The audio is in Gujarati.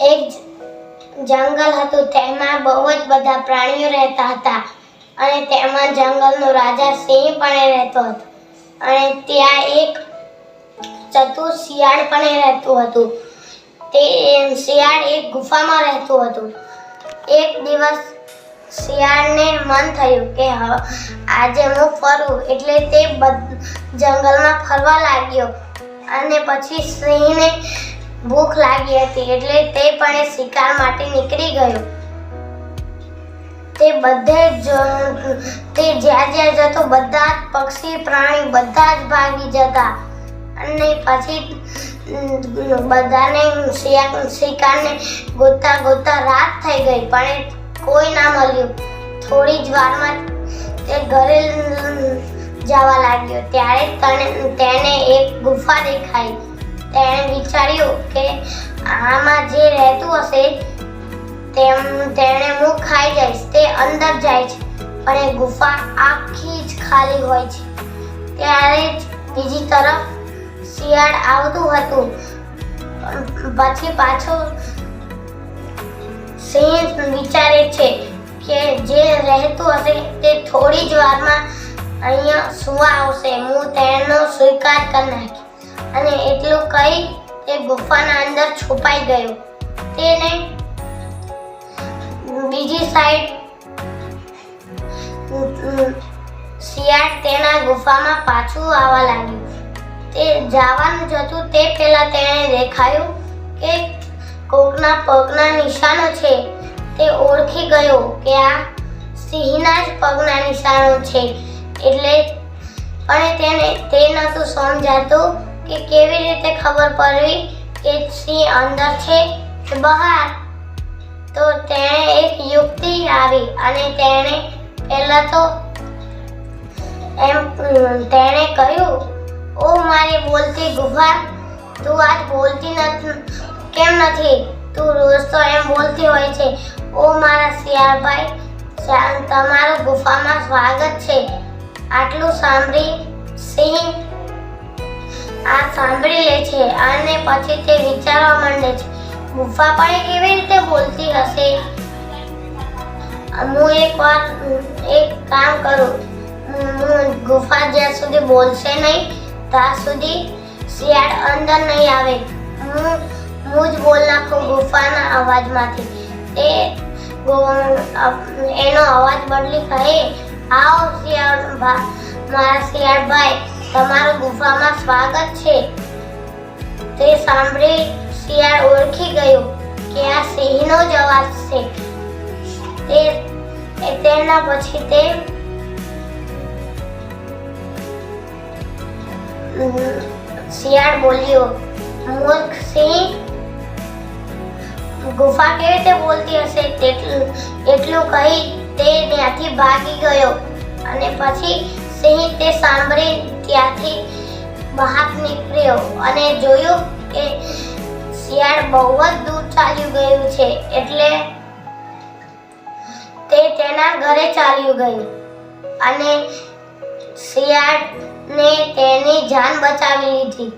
એક જંગલ હતું. તેમાં બહુ જ બધા પ્રાણીઓ રહેતા હતા અને તેમાં જંગલનો રાજા સિંહ પણ રહેતો હતો. અને ત્યાં એક ચતુર શિયાળ પણ રહેતું હતું. તે શિયાળ એક ગુફામાં રહેતું હતું. એક દિવસ શિયાળને મન થયું કે આજે હું ફરું એટલે તે જંગલમાં ફરવા લાગ્યો. અને પછી સિંહને ભૂખ લાગી હતી એટલે તે પણ શિકાર માટે નીકળી ગયો. તે બધે જ, તે જ્યાં જ્યાં જતો બધા જ પક્ષી, પ્રાણી બધા જ ભાગી જતા. અને પછી બધાને શિકારને ગોતા ગોતા રાત થઈ ગઈ, પણ કોઈ ના મળ્યું. થોડી જ વારમાં તે ઘરે જવા લાગ્યો. ત્યારે તેને એક ગુફા દેખાઈ. તેણે વિચાર્યું કે આમાં જે રહેતું હશે, તેમ તેણે હું ખાઈ જઈશ, તે અંદર જાય છે, પણ એ ગુફા આખી જ ખાલી હોય છે. ત્યારે જ બીજી તરફ શિયાળ આવતું હતું. પછી પાછું સિંહ વિચારે છે કે જે રહેતું હશે, તે થોડી જ વારમાં અહીંયા સુવા આવશે. હું તેનો સ્વીકાર કરી નાખી અને એટલું કહી તે ગુફાના અંદર છુપાઈ ગયો. તેને બીજી સાઈડ શિયાળ તેના ગુફામાં પાછું આવવા લાગ્યું. તે જવાનું જ હતું તે પહેલાં તેણે દેખાયું કે કોકના પગના નિશાનો છે. તે ઓળખી ગયો કે આ સિંહના જ પગના નિશાનો છે. એટલે પણ તેને, તે નહોતું સમજાતું કે કેવી રીતે ખબર પડવી કે સિંહ અંદર છે કે બહાર? તો તેણે એક યુક્તિ આવી અને તેણે પહેલા તો એમ તેણે કહ્યું, ઓ મારી બોલતી ગુફા, તું આજ બોલતી નથી, કેમ નથી? તું રોજ તો એમ બોલતી હોય છે. ઓ મારા શિયાળભાઈ તમારું ગુફામાં સ્વાગત છે. આટલું સાંભળી સાંભળી લે છે અને પછી તે વિચારવા માંડે છે, ગુફા પણ કેવી રીતે બોલતી હશે? હું એક વાર, એક કામ કરું. હું ગુફા જ્યાં સુધી બોલશે નહીં, ત્યાં સુધી શિયાળ અંદર નહીં આવે. હું હું જ બોલ નાખું ગુફાના અવાજમાંથી. તે એનો અવાજ બદલી કહે, આવો શિયાળ મારા શિયાળ ભાઈ તમારું ગુફામાં સ્વાગત છે. તે સાંભળી શિયાળ ઓળખી ગયો કે આ સિંહનો જ અવાજ છે. તે તેના પછી તે શિયાળ બોલ્યો, મૂર્ખ સિંહ, ગુફા કેવી રીતે બોલતી હશે? તેટલું, એટલું કહી તે ત્યાંથી ભાગી ગયો અને પછી સિંહ તે સાંભળી ત્યાંથી બહાર નીકળ્યો અને જોયું કે શિયાળ બહુ જ દૂર ચાલ્યું ગયું છે એટલે તે તેના ઘરે ચાલ્યું ગયું. અને શિયાળને તેની જાન બચાવી લીધી.